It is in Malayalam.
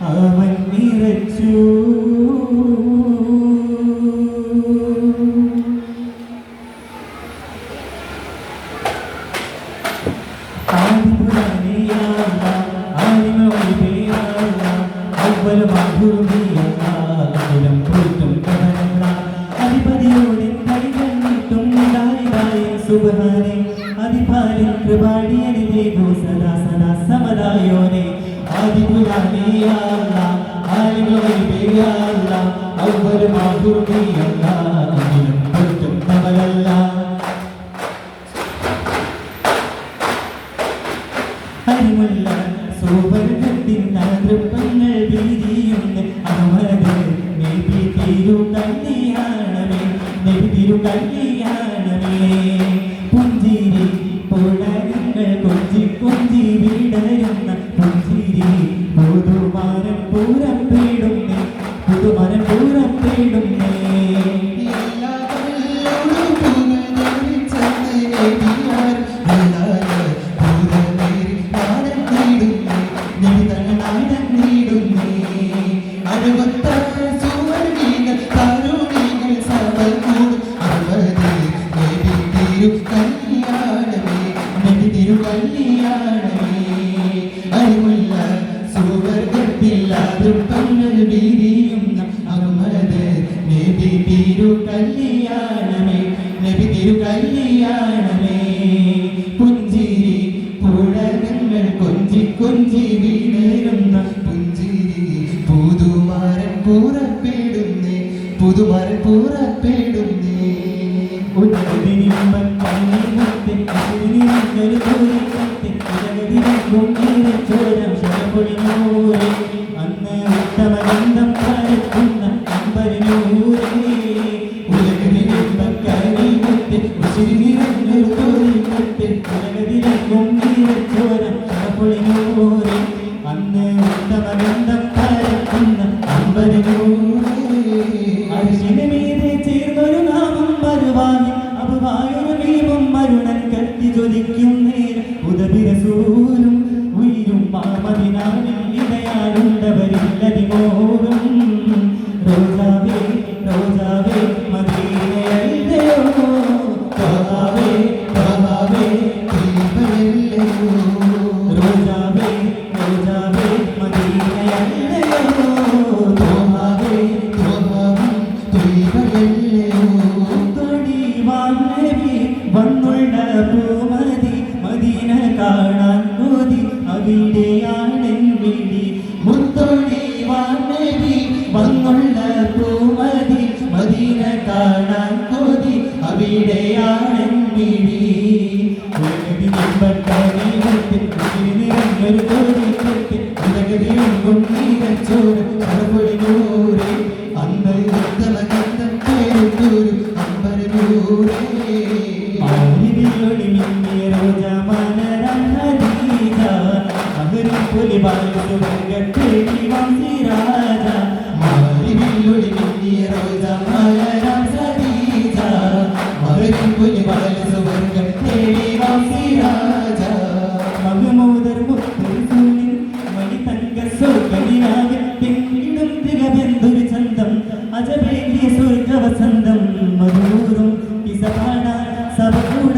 അവൻ നിറച്ചു. സുബഹാനെ അതിഭാരം കൃപാടിയനിതേ സദാ സദാ സമദായോനെ ആദിപുരാണിയല്ല ആലിമൊഴിയല്ല അവർ മാധുർമിയല്ല അതിലും കുറ്റം കമലല്ല ഹരിമുല്ല സുവർഗത്തിൻ നൃപ്പങ്ങൾ വീതിയുണ്ട് അമത് നബി തിരു കല്യാണമേ നബി തിരു കല്യാണമേ നബി തിരു കല്യാണമേ പുഞ്ചിരി പുഴകങ്ങൾ കൊഞ്ചി കൊഞ്ചി വീണേരുന്ന പുഞ്ചിരി പുതുമാരൻ ഉലകതിരിക്കും ചോരം ശരപൊളിനൂരെ അന്ന് ഉത്തമഗന്ധം പരക്കുന്ന അമ്പരനൂരേ. ഉലകതിരിമ്പം കണ്ണിമുത്തിൻ വന്നുള്ള പൂമതി മദീന കാണാൻ കൊതി അവിടെയാണ് വിളി മുത്തൊടിവാനവി വന്നുള്ള പൂമതി മദീന കാണാൻ കൊതി അവിടെയാണ് രോജാമലരം ഹരീജ അഹരി പുലി ബാലുസുവർഗത്തേക്ക് വംശിരാജ ആരിതിലൊളി മിന്നിയ രോജാമലരം ഹരീജ അഹരി പുലി ബാലുസുവർഗത്തേക്ക് വംശിരാജ മഹമൂദർ മുത്തുസൂലിൻ മണി തങ്ക സ്വർഗനിരാഗത്തിൻ തികവെന്തൊരു ചന്തം അജബേകിയ സ്വർഗവസന്തം മധൂറും പിസപാട സഭകൂട